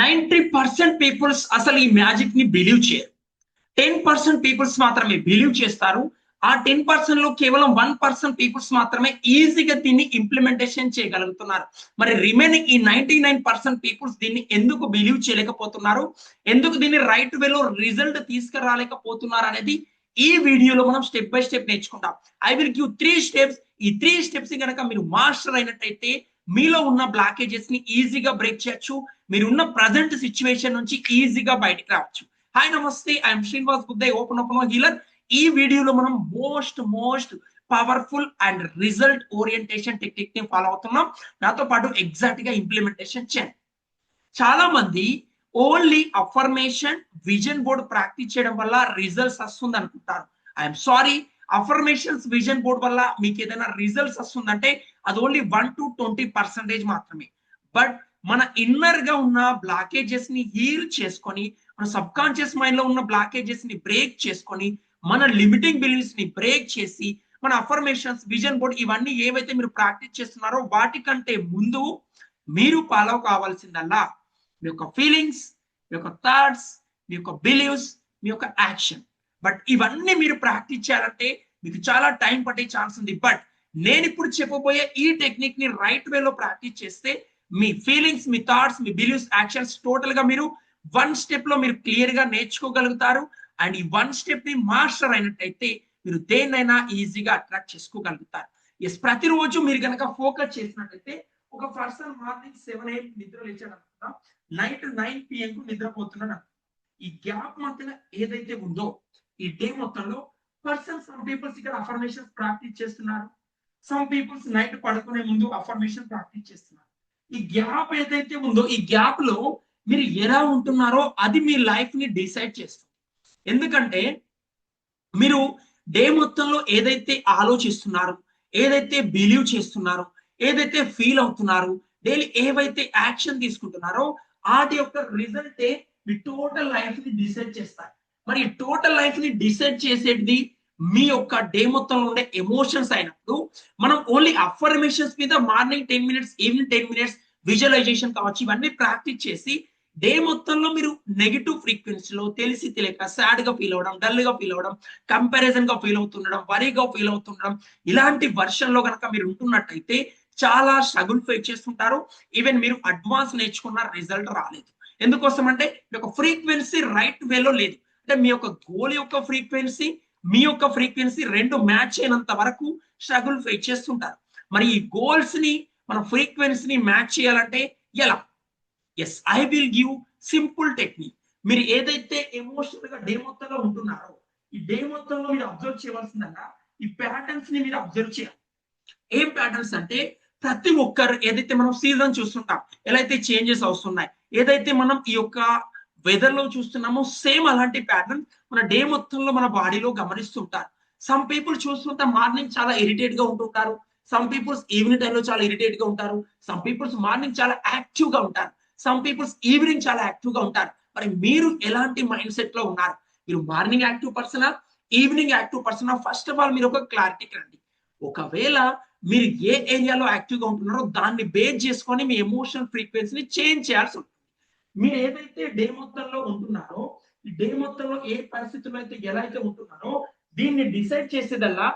Ninety percent peoples అసలు ఈ మ్యాజిక్ని బిలీవ్ చేయరు. టెన్ పర్సెంట్ పీపుల్స్ మాత్రమే బిలీవ్ చేస్తారు. ఆ టెన్ పర్సెంట్లో కేవలం వన్ పర్సెంట్ పీపుల్స్ మాత్రమే ఈజీగా దీన్ని ఇంప్లిమెంటేషన్ చేయగలుగుతున్నారు. మరి రిమైనింగ్ ఈ నైన్టీ నైన్ పర్సెంట్ పీపుల్స్ దీన్ని ఎందుకు బిలీవ్ చేయలేకపోతున్నారు? ఎందుకు దీన్ని రైట్ వేలో రిజల్ట్ తీసుకురాలేకపోతున్నారు అనేది ఈ వీడియోలో మనం స్టెప్ బై స్టెప్ నేర్చుకుంటాం. I will give three steps ఈ త్రీ స్టెప్స్ కనుక మీరు మాస్టర్ అయినట్టయితే మీలో ఉన్న బ్లాకేజెస్ని ఈజీగా బ్రేక్ చేయొచ్చు. మీరు ఉన్న ప్రజెంట్ సిచ్యువేషన్ నుంచి ఈజీగా బయటకు రావచ్చు. హాయ్ నమస్తే ఐఎమ్ శ్రీనివాస్ బుద్ధే ఓపెన్ ఓపెన్ హీలర్ ఈ వీడియోలో మనం most most powerful and result orientation టెక్నిక్ని follow అవుతున్నాం. నాతో పాటు ఎగ్జాక్ట్గా ఇంప్లిమెంటేషన్ చేయండి. చాలా మంది only affirmation vision board practice చేయడం వల్ల రిజల్ట్స్ వస్తుంది అనుకుంటారు I'm sorry affirmations vision board వల్ల మీకు ఏదైనా రిజల్ట్స్ వస్తుందంటే అది only one to twenty percentage మాత్రమే. బట్ మన ఇన్నర్గా ఉన్న బ్లాకేజెస్ని హీల్ చేసుకొని మన సబ్ కాన్షియస్ మైండ్లో ఉన్న బ్లాకేజెస్ని బ్రేక్ చేసుకొని మన లిమిటింగ్ బిలీఫ్స్ని బ్రేక్ చేసి మన అఫర్మేషన్స్ విజన్ బోర్డ్ ఇవన్నీ ఏవైతే మీరు ప్రాక్టీస్ చేస్తున్నారో వాటికంటే ముందు మీరు ఫాలో కావాల్సిందల్లా మీ యొక్క ఫీలింగ్స్ మీ యొక్క థాట్స్ మీ యొక్క బిలీవ్స్ మీ యొక్క యాక్షన్ బట్ ఇవన్నీ మీరు ప్రాక్టీస్ చేయాలంటే మీకు చాలా టైం పట్టే ఛాన్స్ ఉంది. బట్ నేను ఇప్పుడు చెప్పబోయే ఈ టెక్నిక్ని రైట్ వేలో ప్రాక్టీస్ చేస్తే మీ ఫీలింగ్స్ మీ థాట్స్ మీ బిలీవ్స్ యాక్షన్స్ టోటల్గా మీరు వన్ స్టెప్లో మీరు క్లియర్గా నేర్చుకోగలుగుతారు. అండ్ ఈ వన్ స్టెప్ని మాస్టర్ అయినట్టయితే మీరు దేన్నైనా ఈజీగా అట్రాక్ట్ చేసుకోగలుగుతారు. ఎస్ ప్రతిరోజు మీరు కనుక ఫోకస్ చేసినట్టయితే ఒక పర్సన్ మార్నింగ్ సెవెన్ ఎయిట్ నిద్ర లేచాడు నైట్ నైన్ పిఎం కు నిద్రపోతున్నాడు ఈ గ్యాప్ మధ్యన ఏదైతే ఉందో ఈ డే మొత్తంలో పర్సన్ సమ్ పీపుల్స్ ఇక్కడ అఫర్మేషన్ ప్రాక్టీస్ చేస్తున్నారు. సమ్ పీపుల్స్ నైట్ పడుకునే ముందు అఫర్మేషన్ ప్రాక్టీస్ చేస్తున్నారు. ఈ గ్యాప్ ఏదైతే ఉందో ఈ గ్యాప్లో మీరు ఎలా ఉంటున్నారో అది మీ లైఫ్ని డిసైడ్ చేస్తుంది. ఎందుకంటే మీరు డే మొత్తంలో ఏదైతే ఆలోచిస్తున్నారు ఏదైతే బిలీవ్ చేస్తున్నారు ఏదైతే ఫీల్ అవుతున్నారు డైలీ ఏవైతే యాక్షన్ తీసుకుంటున్నారో వాటి యొక్క రిజల్టే మీ టోటల్ లైఫ్ని డిసైడ్ చేస్తారు మరి టోటల్ లైఫ్ని డిసైడ్ చేసేది మీ యొక్క డే మొత్తంలో ఉండే ఎమోషన్స్ అయినప్పుడు మనం ఓన్లీ అఫర్మేషన్స్ మీద morning ten minutes evening ten minutes visualization కావచ్చు ఇవన్నీ ప్రాక్టీస్ చేసి డే మొత్తంలో మీరు నెగిటివ్ ఫ్రీక్వెన్సీలో తెలిసి తెలియక సాడ్గా ఫీల్ అవడం డల్గా ఫీల్ అవడం కంపారిజన్గా ఫీల్ అవుతుండడం వరీగా ఫీల్ అవుతుండడం ఇలాంటి వర్షన్లో కనుక మీరు ఉంటున్నట్టయితే చాలా స్ట్రగుల్ ఫేస్ చేస్తుంటారు. ఈవెన్ మీరు అడ్వాన్స్ నేర్చుకున్న రిజల్ట్ రాలేదు. ఎందుకోసం అంటే మీ యొక్క ఫ్రీక్వెన్సీ రైట్ వేలో లేదు. అంటే మీ యొక్క గోల్ యొక్క ఫ్రీక్వెన్సీ మీ యొక్క ఫ్రీక్వెన్సీ రెండు మ్యాచ్ అయినంత వరకు స్ట్రగుల్ ఫేస్ చేస్తుంటారు. మరి ఈ గోల్స్ని మన ఫ్రీక్వెన్సీని మ్యాచ్ చేయాలంటే ఎలా? Yes I will give simple technique మీరు ఏదైతే ఎమోషనల్గా డే మొత్తంలో ఉంటున్నారో ఈ డే మొత్తంలో మీరు అబ్జర్వ్ చేయవలసిందల్లా ఈ ప్యాటర్న్స్ని మీరు అబ్జర్వ్ చేయాలి. ఏం ప్యాటర్న్స్ అంటే ప్రతి ఒక్కరు ఏదైతే మనం సీజన్ చూస్తుంటాం ఎలా అయితే చేంజెస్ వస్తున్నాయి ఏదైతే మనం ఈ యొక్క వెదర్లో చూస్తున్నామో సేమ్ అలాంటి ప్యాటర్న్ మన డే మొత్తంలో మన బాడీలో గమనిస్తుంటారు సమ్ పీపుల్ చూస్తుంటే మార్నింగ్ చాలా ఇరిటేట్గా ఉంటుంటారు సమ్ పీపుల్స్ ఈవినింగ్ టైంలో చాలా ఇరిటేట్గా ఉంటారు. సమ్ పీపుల్స్ మార్నింగ్ చాలా యాక్టివ్గా ఉంటారు. సమ్ పీపుల్స్ ఈవినింగ్ చాలా యాక్టివ్గా ఉంటారు. మరి మీరు ఎలాంటి మైండ్ సెట్లో ఉన్నారు? మీరు morning active persona evening active persona first of all మీరు ఒక క్లారిటీకి రండి. ఒకవేళ మీరు ఏ ఏరియాలో యాక్టివ్గా ఉంటున్నారో దాన్ని బేస్ చేసుకొని మీ ఎమోషనల్ ఫ్రీక్వెన్సీని చేంజ్ చేయాల్సి ఉంటుంది. మీరు ఏదైతే డే మొత్తంలో ఉంటున్నారో ఈ డే మొత్తంలో ఏ పరిస్థితుల్లో అయితే ఎలా అయితే ఉంటున్నారో దీన్ని డిసైడ్ చేసేదల్లా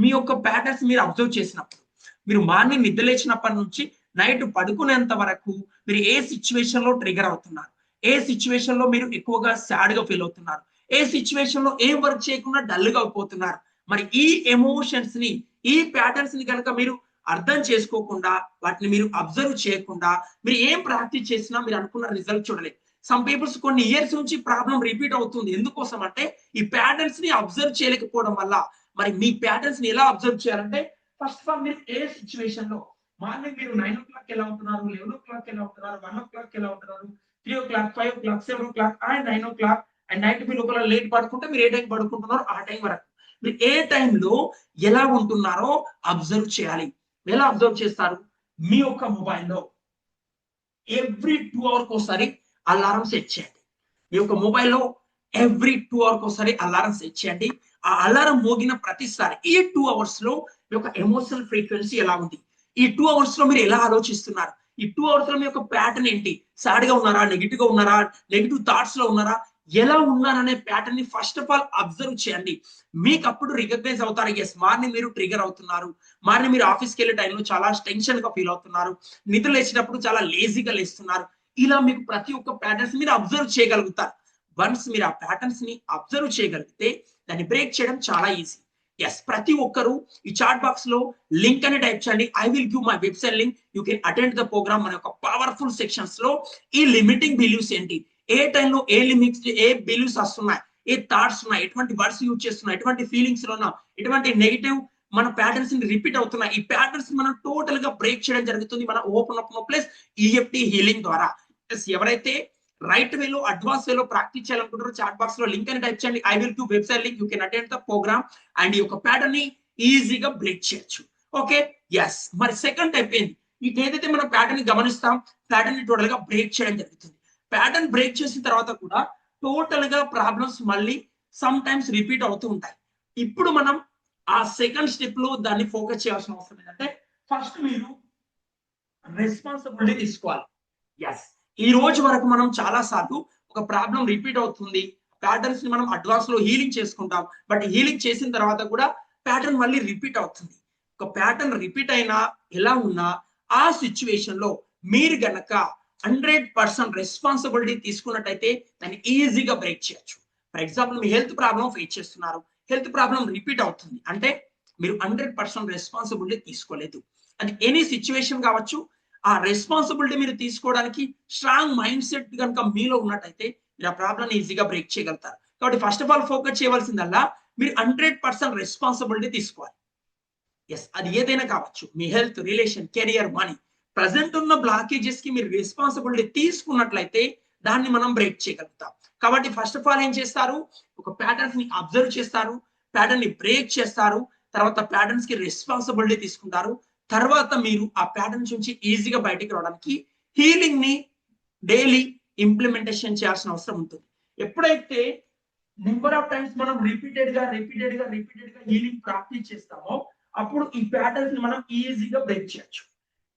మీ యొక్క ప్యాటర్న్స్ మీరు అబ్జర్వ్ చేసినప్పుడు. మీరు మార్నింగ్ నిద్ర లేచినప్పటి నుంచి నైట్ పడుకునేంత వరకు మీరు ఏ సిచ్యువేషన్లో ట్రిగర్ అవుతున్నారు? ఏ సిచ్యువేషన్లో మీరు ఎక్కువగా సాడ్గా ఫీల్ అవుతున్నారు? ఏ సిచ్యువేషన్లో ఏం వర్క్ చేయకుండా డల్గా అయిపోతున్నారు మరి ఈ ఎమోషన్స్ని ఈ ప్యాటర్న్స్ని కనుక మీరు అర్థం చేసుకోకుండా వాటిని మీరు అబ్జర్వ్ చేయకుండా మీరు ఏం ప్రాక్టీస్ చేసినా మీరు అనుకున్న రిజల్ట్ చూడలేదు. సమ్ పీపుల్స్ కొన్ని ఇయర్స్ నుంచి ప్రాబ్లం రిపీట్ అవుతుంది. ఎందుకోసం అంటే ఈ ప్యాటర్న్స్ని అబ్జర్వ్ చేయలేకపోవడం వల్ల. మరి మీ ప్యాటర్న్స్ని ఎలా అబ్జర్వ్ చేయాలంటే ఫస్ట్ ఆఫ్ ఆల్ మీరు ఏ సిచ్యువేషన్లో మార్నింగ్ మీరు నైన్ ఓ క్లాక్ ఎలా ఉంటున్నారు లెవెన్ ఓ క్లాక్ ఎలా ఉంటున్నారు వన్ ఓ క్లాక్ ఎలా ఉంటున్నారు three o'clock five o'clock seven o'clock and nine o'clock and night మీరు ఒకవేళ లేట్ పడుకుంటే మీరు ఏ టైం పడుకుంటున్నారో ఆ టైం వరకు. మీరు ఏ టైంలో ఎలా ఉంటున్నారో అబ్జర్వ్ చేయాలి. ఎలా అబ్జర్వ్ చేస్తారు? మీ యొక్క మొబైల్లో. ఎవ్రీ టూ అవర్కి ఒకసారి అలారం సెట్ చేయండి. మీ యొక్క మొబైల్లో ఎవ్రీ టూ అవర్కి ఒకసారి అలారం సెట్ చేయండి. ఆ అలారం మోగిన ప్రతిసారి ఈ టూ అవర్స్లో మీ యొక్క ఎమోషనల్ ఫ్రీక్వెన్సీ ఎలా ఉంది? ఈ టూ అవర్స్లో మీరు ఎలా ఆలోచిస్తున్నారు? ఈ టూ అవర్స్లో మీ యొక్క ప్యాటర్న్ ఏంటి? సాడ్గా ఉన్నారా? నెగిటివ్గా ఉన్నారా? నెగిటివ్ థాట్స్లో ఉన్నారా? ఎలా ఉన్నారనే ప్యాటర్న్ని ఫస్ట్ ఆఫ్ ఆల్ అబ్జర్వ్ చేయండి. మీకు అప్పుడు రికగ్నైజ్ అవుతారు. ఎస్ మార్నింగ్ మీరు ట్రిగర్ అవుతున్నారు. మరి మీరు ఆఫీస్కి వెళ్ళే టైంలో చాలా టెన్షన్గా ఫీల్ అవుతున్నారు. నిద్ర లేచినప్పుడు చాలా లేజీగా లేస్తున్నారు. ఇలా మీకు ప్రతి ఒక్క ప్యాటర్న్స్ మీరు అబ్జర్వ్ చేయగలుగుతారు. వన్స్ మీరు ఆ ప్యాటర్న్స్ని అబ్జర్వ్ చేయగలిగితే దాన్ని బ్రేక్ చేయడం చాలా ఈజీ ఎస్ ప్రతి ఒక్కరు ఈ చాట్ బాక్స్లో లింక్ అని టైప్ చేయండి. I will give my website link you can attend the program మన యొక్క పవర్ఫుల్ సెక్షన్స్లో. ఈ లిమిటింగ్ బిలీవ్స్ ఏంటి? ఏ టైంలో ఏ లిమిట్స్ ఏ బిలీవ్స్ వస్తున్నాయి? ఏ థాట్స్ ఉన్నాయి? ఎటువంటి వర్డ్స్ యూజ్ చేస్తున్నాయి? ఎటువంటి ఫీలింగ్స్లో ఉన్నా? ఎటువంటి నెగిటివ్ మన ప్యాటర్న్స్ని రిపీట్ అవుతున్నాయి. ఈ ప్యాటర్న్స్ మనం టోటల్గా బ్రేక్ చేయడం జరుగుతుంది మన open up plus EFT healing ద్వారా. ఎవరైతే రైట్ వేలో అడ్వాన్స్ వేలో ప్రాక్టీస్ చేయాలనుకుంటారో చాట్ బాక్స్లో లింక్ అని టైప్ చేయండి. I will do website link you can attend the program and ఈ యొక్క ప్యాటర్న్ని ఈజీగా బ్రేక్ చేయొచ్చు. ఓకే ఎస్ మరి సెకండ్ టైప్ ఏంది? ఇటు ఏదైతే మనం ప్యాటర్న్ని గమనిస్తాం ప్యాటర్న్ని టోటల్గా బ్రేక్ చేయడం జరుగుతుంది. ప్యాటర్న్ బ్రేక్ చేసిన తర్వాత కూడా టోటల్గా ప్రాబ్లమ్స్ మళ్ళీ సమ్ టైమ్స్ రిపీట్ అవుతూ ఉంటాయి. ఇప్పుడు మనం ఆ సెకండ్ స్టెప్లో దాన్ని ఫోకస్ చేయాల్సిన అవసరం ఏంటంటే ఫస్ట్ మీరు రెస్పాన్సిబిలిటీ తీసుకోవాలి. ఎస్ ఈ రోజు వరకు మనం చాలా సార్లు ఒక ప్రాబ్లం రిపీట్ అవుతుంది. ప్యాటర్న్స్ని మనం అడ్వాన్స్లో హీలింగ్ చేసుకుంటాం. బట్ హీలింగ్ చేసిన తర్వాత కూడా ప్యాటర్న్ మళ్ళీ రిపీట్ అవుతుంది. ఒక ప్యాటర్న్ రిపీట్ అయినా ఎలా ఉన్నా ఆ సిచ్యువేషన్లో మీరు గనక హండ్రెడ్ పర్సెంట్ రెస్పాన్సిబిలిటీ తీసుకున్నట్టయితే దాన్ని ఈజీగా బ్రేక్ చేయొచ్చు. ఫర్ ఎగ్జాంపుల్ మీ హెల్త్ ప్రాబ్లం ఫేస్ చేస్తున్నారు. హెల్త్ ప్రాబ్లం రిపీట్ అవుతుంది. అంటే మీరు హండ్రెడ్ పర్సెంట్ రెస్పాన్సిబిలిటీ తీసుకోలేదు. అది ఎనీ సిచ్యువేషన్ కావచ్చు ఆ రెస్పాన్సిబిలిటీ మీరు తీసుకోవడానికి స్ట్రాంగ్ మైండ్ సెట్ కనుక మీలో ఉన్నట్టయితే మీరు ఆ ప్రాబ్లం ఈజీగా బ్రేక్ చేయగలుగుతారు. కాబట్టి ఫస్ట్ ఆఫ్ ఆల్ ఫోకస్ చేయవలసిందల్లా మీరు హండ్రెడ్ పర్సెంట్ రెస్పాన్సిబిలిటీ తీసుకోవాలి. ఎస్ అది ఏదైనా కావచ్చు. మీ health relation career money. Present ఉన్న బ్లాకేజెస్కి మీరు రెస్పాన్సిబిలిటీ తీసుకున్నట్లయితే దాన్ని మనం బ్రేక్ చేయగలుగుతాం. కాబట్టి ఫస్ట్ ఆఫ్ ఆల్ ఏం చేస్తారు? ఒక ప్యాటర్న్స్ని అబ్జర్వ్ చేస్తారు ప్యాటర్న్ని బ్రేక్ చేస్తారు తర్వాత ప్యాటర్న్స్కి రెస్పాన్సిబిలిటీ తీసుకుంటారు. తర్వాత మీరు ఆ ప్యాటర్న్స్ నుంచి ఈజీగా బయటికి రావడానికి హీలింగ్ని డైలీ ఇంప్లిమెంటేషన్ చేయాల్సిన అవసరం ఉంటుంది. ఎప్పుడైతే నెంబర్ ఆఫ్ టైమ్స్ మనం రిపీటెడ్గా రిపీటెడ్గా రిపీటెడ్గా హీలింగ్ ప్రాక్టీస్ చేస్తామో అప్పుడు ఈ ప్యాటర్న్స్ని మనం ఈజీగా బ్రేక్ చేయొచ్చు.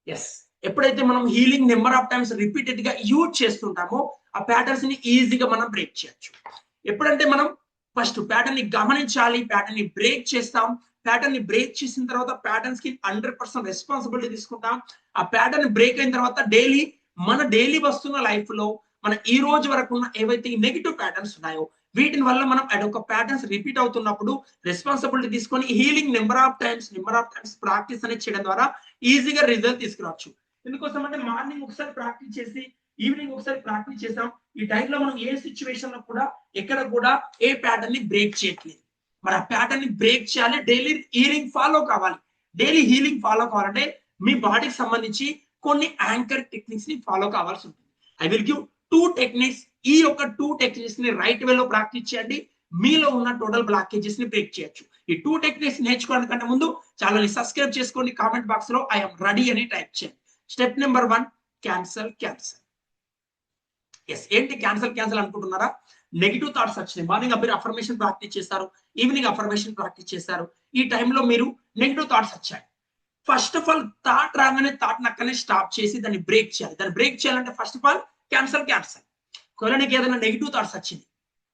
ఎస్ ఎప్పుడైతే మనం హీలింగ్ నెంబర్ ఆఫ్ టైమ్స్ రిపీటెడ్గా యూజ్ చేస్తుంటామో ఆ ప్యాటర్న్స్ని ఈజీగా మనం బ్రేక్ చేయొచ్చు. ఎప్పుడంటే మనం ఫస్ట్ ప్యాటర్న్ని గమనించాలి ప్యాటర్న్ని బ్రేక్ చేస్తాం. ప్యాటర్న్ని బ్రేక్ చేసిన తర్వాత ప్యాటర్న్స్కి హండ్రెడ్ పర్సెంట్ రెస్పాన్సిబిలిటీ తీసుకుంటాం. ఆ ప్యాటర్న్ బ్రేక్ అయిన తర్వాత డైలీ మన డైలీ వస్తున్న లైఫ్లో మన ఈ రోజు వరకు ఉన్న ఏవైతే నెగిటివ్ ప్యాటర్న్స్ ఉన్నాయో వీటిని వల్ల మనం అదొక ప్యాటర్న్స్ రిపీట్ అవుతున్నప్పుడు రెస్పాన్సిబిలిటీ తీసుకొని healing number of times number of times practice అనేది చేయడం ద్వారా ఈజీగా రిజల్ట్ తీసుకురావచ్చు. ఎందుకోసం అంటే మార్నింగ్ ఒకసారి ప్రాక్టీస్ చేసి ఈవినింగ్ ఒకసారి ప్రాక్టీస్ చేసాం. ఈ టైంలో మనం ఏ సిచ్యువేషన్లో కూడా ఎక్కడ కూడా ఏ ప్యాటర్న్ని బ్రేక్ చేయట్లేదు. మరి ఆ ప్యాటర్న్ని బ్రేక్ చేయాలి. డైలీ హీలింగ్ ఫాలో కావాలి. డైలీ హీలింగ్ ఫాలో కావాలంటే మీ బాడీకి సంబంధించి కొన్ని యాంకర్ టెక్నిక్స్ని ఫాలో కావాల్సి ఉంటుంది. I will give two techniques ఈ యొక్క టూ టెక్నిక్స్ని రైట్ వేలో ప్రాక్టీస్ చేయండి. మీలో ఉన్న టోటల్ బ్లాకేజెస్ని బ్రేక్ చేయొచ్చు. ఈ టూ టెక్నిక్స్ నేర్చుకోవడానికంటే ముందు ఛానల్ సబ్స్క్రైబ్ చేసుకోండి. కామెంట్ బాక్స్లో ఐఎమ్ రెడీ అని టైప్ చేయండి. Step number one cancel cancel yes ఏంటి క్యాన్సల్ క్యాన్సల్ అనుకుంటున్నారా? నెగిటివ్ థాట్స్ వచ్చినాయి. మార్నింగ్ మీరు అఫర్మేషన్ ప్రాక్టీస్ చేస్తారు. ఈవినింగ్ అఫర్మేషన్ ప్రాక్టీస్ చేస్తారు. ఈ టైంలో మీరు నెగిటివ్ థాట్స్ వచ్చాయి. ఫస్ట్ ఆఫ్ ఆల్ థాట్ రాగానే థాట్ నక్కనే స్టాప్ చేసి దాన్ని బ్రేక్ చేయాలి. దాన్ని బ్రేక్ చేయాలంటే first of all cancel cancel ఒకవేళ నీకు ఏదైనా నెగిటివ్ థాట్స్ వచ్చింది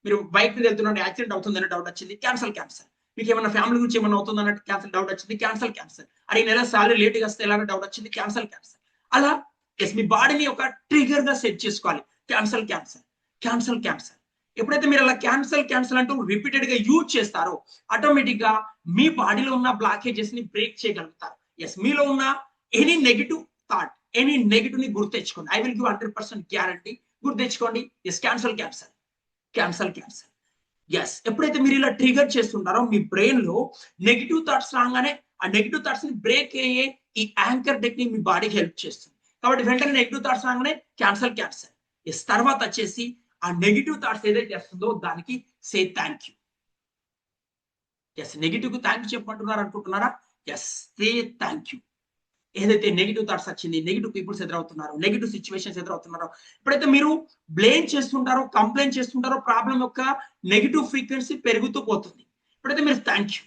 మీరు బైక్ మీద వెళ్తున్నాడు యాక్సిడెంట్ అవుతుందనే డౌట్ వచ్చింది క్యాన్సల్ క్యాన్సల్ మీకు ఏమైనా ఫ్యామిలీ గురించి ఏమైనా అవుతుంది అన్నట్టు క్యాన్సల్ డౌట్ వచ్చింది క్యాన్సల్ క్యాన్సల్ అరే నెల సాలరీ లేట్గా వస్తే ఎలా డౌట్ వచ్చింది క్యాన్సల్ క్యాన్సల్ అలా ఎస్ మీ బాడీని ఒక ట్రిగర్గా సెట్ చేసుకోవాలి. క్యాన్సల్ క్యాన్సల్ క్యాన్సల్ క్యాన్సల్ ఎప్పుడైతే మీరు అలా క్యాన్సల్ క్యాన్సల్ అంటూ రిపీటెడ్గా యూజ్ చేస్తారో ఆటోమేటిక్గా మీ బాడీలో ఉన్న బ్లాకేజెస్ని బ్రేక్ చేయగలుగుతారు. ఎస్ మీలో ఉన్న ఎనీ నెగిటివ్ థాట్ ఎనీ నెగిటివ్ని గుర్తెచ్చుకోండి I will give hundred percent guarantee గుర్తెచ్చుకోండి yes cancel cancel cancel cancel yes ఎప్పుడైతే మీరు ఇలా ట్రిగర్ చేస్తుంటారో మీ బ్రెయిన్లో నెగిటివ్ థాట్స్ రాగానే ఆ నెగిటివ్ థాట్స్ని బ్రేక్ అయ్యే ఈ యాంకర్ టెక్నిక్ మీ బాడీకి హెల్ప్ చేస్తుంది. కాబట్టి వెంటనే నెగిటివ్ థాట్స్ రాగానే క్యాన్సల్ క్యాన్సల్ ఎస్ తర్వాత వచ్చేసి ఆ నెగిటివ్ థాట్స్ ఏదైతే చేస్తుందో దానికి సే థ్యాంక్ యూ ఎస్ నెగిటివ్కు థ్యాంక్ యూ చెప్పమంటున్నారు అనుకుంటున్నారా? ఎస్ సే థ్యాంక్ యూ ఏదైతే నెగిటివ్ థాట్స్ వచ్చింది నెగిటివ్ పీపుల్స్ ఎదురవుతున్నారు నెగిటివ్ సిచ్యువేషన్స్ ఎదురవుతున్నారో ఎప్పుడైతే మీరు బ్లేమ్ చేస్తుంటారో కంప్లైంట్ చేస్తుంటారో ప్రాబ్లం యొక్క నెగిటివ్ ఫ్రీక్వెన్సీ పెరుగుతూ పోతుంది. ఎప్పుడైతే మీరు థ్యాంక్ యూ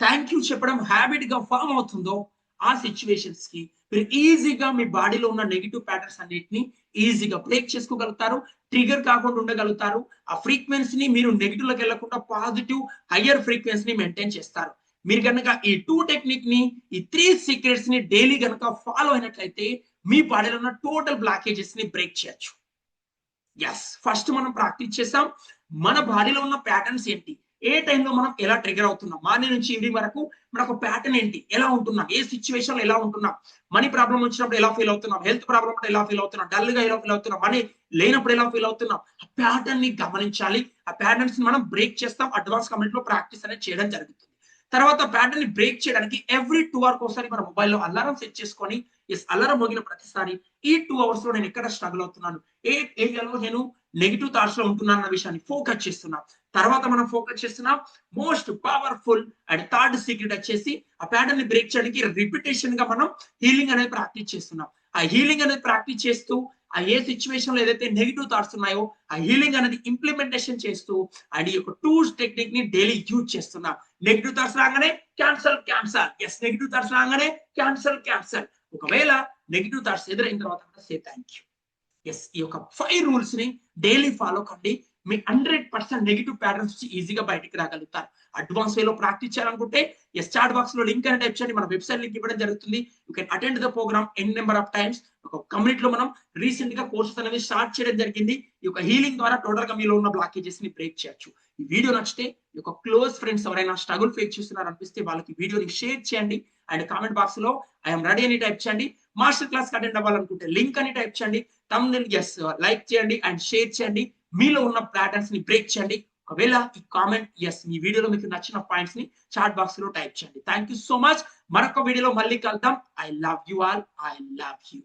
థ్యాంక్ యూ చెప్పడం హ్యాబిట్గా ఫామ్ అవుతుందో ఆ సిచ్యువేషన్స్కి. మీరు ఈజీగా మీ బాడీలో ఉన్న నెగిటివ్ ప్యాటర్న్స్ అన్నిటిని ఈజీగా బ్రేక్ చేసుకోగలుగుతారు ట్రిగర్ కాకుండా ఉండగలుగుతారు. ఆ ఫ్రీక్వెన్సీని మీరు నెగిటివ్లోకి వెళ్ళకుండా పాజిటివ్ హయ్యర్ ఫ్రీక్వెన్సీని మెయింటైన్ చేస్తారు. మీరు కనుక ఈ టూ టెక్నిక్ని ఈ త్రీ సీక్రెట్స్ని డైలీ కనుక ఫాలో అయినట్లయితే మీ బాడీలో ఉన్న టోటల్ బ్లాకేజెస్ని బ్రేక్ చేయొచ్చు. ఎస్ ఫస్ట్ మనం ప్రాక్టీస్ చేసాం. మన బాడీలో ఉన్న ప్యాటర్న్స్ ఏంటి? ఏ టైంలో మనం ఎలా ట్రిగర్ అవుతున్నాం? మార్నింగ్ నుంచి ఈవినింగ్ వరకు మనకు ప్యాటర్న్ ఏంటి? ఎలా ఉంటున్నాం? ఏ సిచ్యువేషన్ ఎలా ఉంటున్నాం? మనీ ప్రాబ్లం వచ్చినప్పుడు ఎలా ఫీల్ అవుతున్నాం? హెల్త్ ప్రాబ్లం ఎలా ఫీల్ అవుతున్నాం? డల్గా ఎలా ఫీల్ అవుతున్నాం? మనీ లేనప్పుడు ఎలా ఫీల్ అవుతున్నాం? ఆ ప్యాటర్న్ని గమనించాలి. ఆ ప్యాటర్న్స్ని మనం బ్రేక్ చేస్తాం. అడ్వాన్స్ కమెంట్లో ప్రాక్టీస్ అనేది చేయడం జరుగుతుంది. తర్వాత ప్యాటర్న్ని బ్రేక్ చేయడానికి ఎవ్రీ టూ అవర్ ఒకసారి మన మొబైల్లో అలారం సెట్ చేసుకొని ఎస్ అలారం మోగిన ప్రతిసారి ఈ టూ అవర్స్లో నేను ఎక్కడ స్ట్రగుల్ అవుతున్నాను? ఏ ఏరియాలో నేను నెగిటివ్ థాట్స్లో ఉంటున్నాను అన్న విషయాన్ని ఫోకస్ చేస్తున్నాం. తర్వాత మనం ఫోకస్ చేస్తున్నాం most powerful and third secret వచ్చేసి ఆ ప్యాటర్న్ని బ్రేక్ చేయడానికి రిపిటేషన్గా మనం హీలింగ్ అనేది ప్రాక్టీస్ చేస్తున్నాం. ఆ హీలింగ్ అనేది ప్రాక్టీస్ చేస్తూ ఆ ఏ సిచ్యువేషన్లో ఏదైతే నెగిటివ్ థాట్స్ ఉన్నాయో ఆ హీలింగ్ అనేది ఇంప్లిమెంటేషన్ చేస్తూ అండ్ ఈ యొక్క టూల్స్ టెక్నిక్ని డైలీ యూజ్ చేస్తున్నా. నెగిటివ్ థాట్స్ రాగానే cancel cancel yes negative thoughts రాగానే క్యాన్సల్ క్యాన్సల్ ఒకవేళ నెగిటివ్ థాట్స్ ఎదురైన తర్వాత సే థ్యాంక్ యూ ఎస్ ఈ యొక్క ఫైవ్ రూల్స్ని డైలీ ఫాలో కండి. మీ హండ్రెడ్ పర్సెంట్ నెగిటివ్ ప్యాటర్న్స్ నుంచి ఈజీగా బయటికి రాగలుగుతారు. అడ్వాన్స్ వేలో ప్రాక్టీస్ చేయాలనుకుంటే ఎస్ చాట్ బాక్స్లో లింక్ అనేది టైప్ చేయండి. మన వెబ్సైట్ లింక్ ఇవ్వడం జరుగుతుంది. You can attend the program n number of times ఒక కమ్యూనిటీ లో మనం రీసెంట్గా కోర్సెస్ అనేది స్టార్ట్ చేయడం జరిగింది. ఈ యొక్క హీలింగ్ ద్వారా టోటల్గా మీలో ఉన్న బ్లాకేజెస్ని బ్రేక్ చేయొచ్చు. ఈ వీడియో నచ్చితే ఈ యొక్క క్లోజ్ ఫ్రెండ్స్ ఎవరైనా స్ట్రగుల్ ఫేస్ చేస్తున్నారు అనిపిస్తే వాళ్ళకి వీడియోని షేర్ చేయండి. అండ్ కామెంట్ బాక్స్లో ఐఎమ్ రెడీ అని టైప్ చేయండి. మాస్టర్ క్లాస్ అటెండ్ అవ్వాలనుకుంటే లింక్ అని టైప్ చేయండి. తమ్ ఎస్ లైక్ చేయండి అండ్ షేర్ చేయండి. మీలో ఉన్న ప్యాటర్న్స్ని బ్రేక్ చేయండి. ఒకవేళ ఈ కామెంట్ ఎస్ మీ వీడియోలో మీకు నచ్చిన పాయింట్స్ని చాట్ బాక్స్లో టైప్ చేయండి. థ్యాంక్ యూ సో మచ్ మరొక వీడియోలో మళ్ళీ కలుద్దాం. I love you all I love you